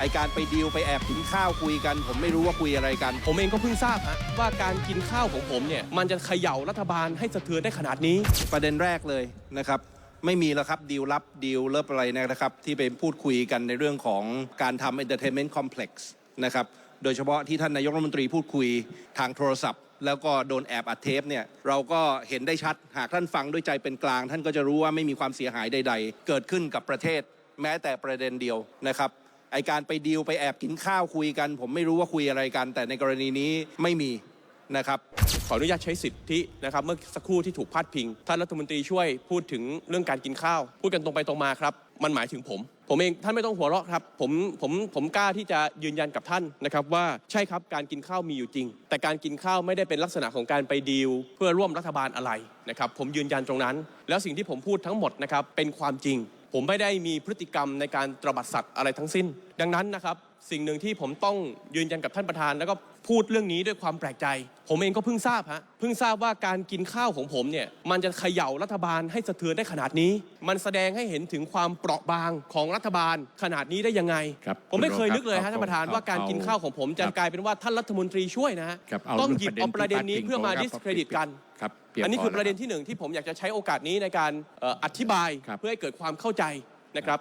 ไอการไปดีลไปแอบกินข้าวคุยกัน ผมไม่รู้ว่าคุยอะไรกัน ผมเองก็เพิ่งทราบฮะว่าการกินข้าวของผมเนี่ยมันจะเขย่ารัฐบาลให้สะเทือนได้ขนาดนี้ ประเด็นแรกเลยนะครับไม่มีแล้วครับดีลลับดีลเลิฟอะไรนะครับ ที่ไปพูดคุยกันในเรื่องของการทำ entertainment complex นะครับโดยเฉพาะที่ท่านนายกรัฐมนตรีพูดคุยทางโทรศัพท์ แล้วก็โดนแอบอัดเทปเนี่ยเราก็เห็นได้ชัดหากท่านฟังด้วยใจเป็นกลาง ท่านก็จะรู้ว่าไม่มีความเสียหายใด ๆ เกิดขึ้นกับประเทศ แม้แต่ประเด็นเดียวนะครับ ไอการไปดีลไปแอบกินข้าวคุยกัน ผมไม่รู้ว่าคุยอะไรกัน แต่ในกรณีนี้ไม่มีนะครับขออนุญาตใช้สิทธินะครับเมื่อสักครู่ที่ถูกพาดพิงท่านรัฐมนตรีช่วยพูดถึงเรื่องการกินข้าว พูดกันตรงไปตรงมาครับ มันหมายถึงผม ผมเองท่านไม่ต้องหัวเราะครับผมผมผมกล้าที่จะยืนยันกับท่านนะครับว่าใช่ครับการกินข้าวมีอยู่จริง แต่การกินข้าวไม่ได้เป็นลักษณะของการไปดีลเพื่อร่วมรัฐบาลอะไรนะครับผมยืนยันตรงนั้น แล้วสิ่งที่ผมพูดทั้งหมดนะครับเป็นความจริง ผมไม่ได้มีพฤติกรรมในการตระบัดสัตว์อะไรทั้งสิ้น ดังนั้นนะครับ สิ่งหนึ่งที่ผมต้องยืนยันกับท่านประธาน แล้วก็พูดเรื่องนี้ด้วยความแปลกใจ ผมเองก็เพิ่งทราบฮะเพิ่งทราบว่าการกินข้าวของผมเนี่ยมันจะเขย่ารัฐบาลให้สะเทือนได้ขนาดนี้ มันแสดงให้เห็นถึงความเปราะบางของรัฐบาลขนาดนี้ได้ยังไง ครับผมไม่เคยคุณโรมนึกเลยครัฮะบท่านประธานเอาว่าการกินข้าวของผมจะครับกลายเป็นว่าท่านรัฐมนตรีช่วยนะฮะครับเอาต้องหยิบเอาประเด็นนี้ที่เพื่อมาพาดพิดิงสเครดิตกัน ครับเพียงอันนี้พคือประเด็นแล้วที่หนึ่งที่ผมอยากจะใช้โอกาสนี้ในการเอ่ออธิบาย ครับ เพื่อให้เกิดความเข้าใจนะครับ